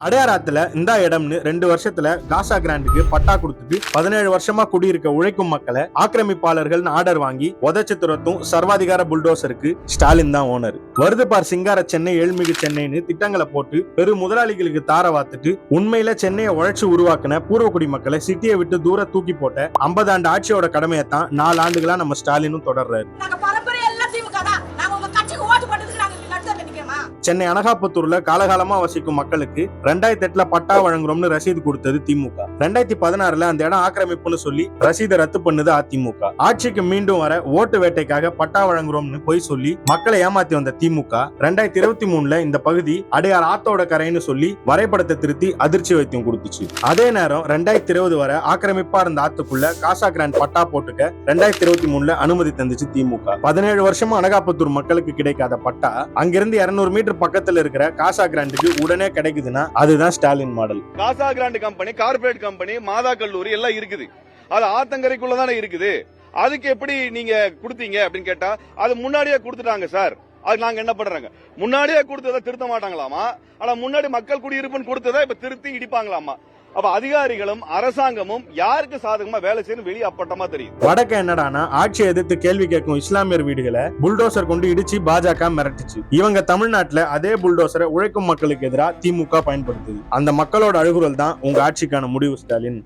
அடையாராத்துல இந்த இடம்னு ரெண்டு வருஷத்துல காசா கிராண்டுக்கு பட்டா கொடுத்துட்டு பதினேழு வருஷமா குடியிருக்க உழைக்கும் மக்களை ஆக்கிரமிப்பாளர்கள்னு ஆர்டர் வாங்கி உதச்சு துரத்தும் சர்வாதிகார புல்டோசருக்கு ஸ்டாலின் தான் ஓனர் வருது பார் சிங்கார சென்னை ஏழ்மிகு சென்னைன்னு திட்டங்களை போட்டு பெரு முதலாளிகளுக்கு தார வாத்துட்டு உண்மையில சென்னையை உழைச்சு உருவாக்குன பூர்வக்குடி மக்களை சிட்டியை விட்டு தூர தூக்கி போட்ட ஐம்பது ஆண்டு ஆட்சியோட கடமையை தான் நாலு ஆண்டுகளா நம்ம ஸ்டாலினும் தொடர்றாரு. சென்னை அனகாபத்தூர்ல காலகாலமா வசிக்கும் மக்களுக்கு ரெண்டாயிரத்தி எட்டுல பட்டா வழங்குறோம்னு ரசீது கொடுத்தது திமுக. ரெண்டாயிரத்தி பதினாறுல அந்த இடம் ஆக்கிரமிப்புன்னு சொல்லி ரசீதை ரத்து பண்ணுது அதிமுக. ஆட்சிக்கு மீண்டும் வர ஓட்டு வேட்டைக்காக பட்டா வழங்குறோம்னு பொய் சொல்லி மக்களை ஏமாத்தி வந்த திமுக ரெண்டாயிரத்தி இருபத்தி மூணுல இந்த பகுதி அடையார் ஆத்தோட கரைன்னு சொல்லி வரைபடத்தை திருத்தி அதிர்ச்சி வைத்தியம் கொடுத்துச்சு. அதே நேரம் ரெண்டாயிரத்தி இருபது வரை ஆக்கிரமிப்பா இருந்த ஆத்துக்குள்ள காசா கிராண்ட் பட்டா போட்டுக்க ரெண்டாயிரத்தி இருபத்தி மூணுல அனுமதி தந்துச்சு திமுக. பதினேழு வருஷமா அனகாபத்தூர் மக்களுக்கு கிடைக்காத பட்டா அங்கிருந்து இருநூறு மீட்டர் பக்கத்துல இருக்கிற காசா கிராண்டுக்கு உடனே கிடைக்குதுன்னா அதுதான் ஸ்டாலின் மாடல். காசா கிராண்ட் கம்பெனி கார்பரேட் கம்பெனி மாதா கல்லூரி எல்லாம் இருக்குது. அது ஆத்தங்கரைக்குள்ள தானே இருக்குது. அதுக்கு எப்படி நீங்க கொடுத்தீங்க அப்படின்னு கேட்டா அது முன்னாடியே கொடுத்துட்டாங்க சார். அது நாங்க என்ன பண்றாங்க? முன்னாடியே கொடுத்ததை திருத்த மாட்டாங்களாமா? ஆனா முன்னாடி மக்கள் குடியிருப்புன்னு கொடுத்ததை இப்ப திருத்தி இடிப்பாங்களாமா? அப்ப அதிகாரிகளும் அரசாங்கமும் யாருக்கு சாதகமா வேலை செய்யணும் வெளியே அப்பட்டமா தெரியும் வடக்க என்னடானா ஆட்சியை எதிர்த்து கேள்வி கேட்கும் இஸ்லாமியர் வீடுகளை புல்டோசர் கொண்டு இடிச்சு பாஜக மிரட்டுச்சு. இவங்க தமிழ்நாட்டுல அதே புல்டோசரை உழைக்கும் மக்களுக்கு எதிராக திமுக பயன்படுத்துது. அந்த மக்களோட அழுகுரல் தான் உங்க ஆட்சிக்கான முடிவு ஸ்டாலின்.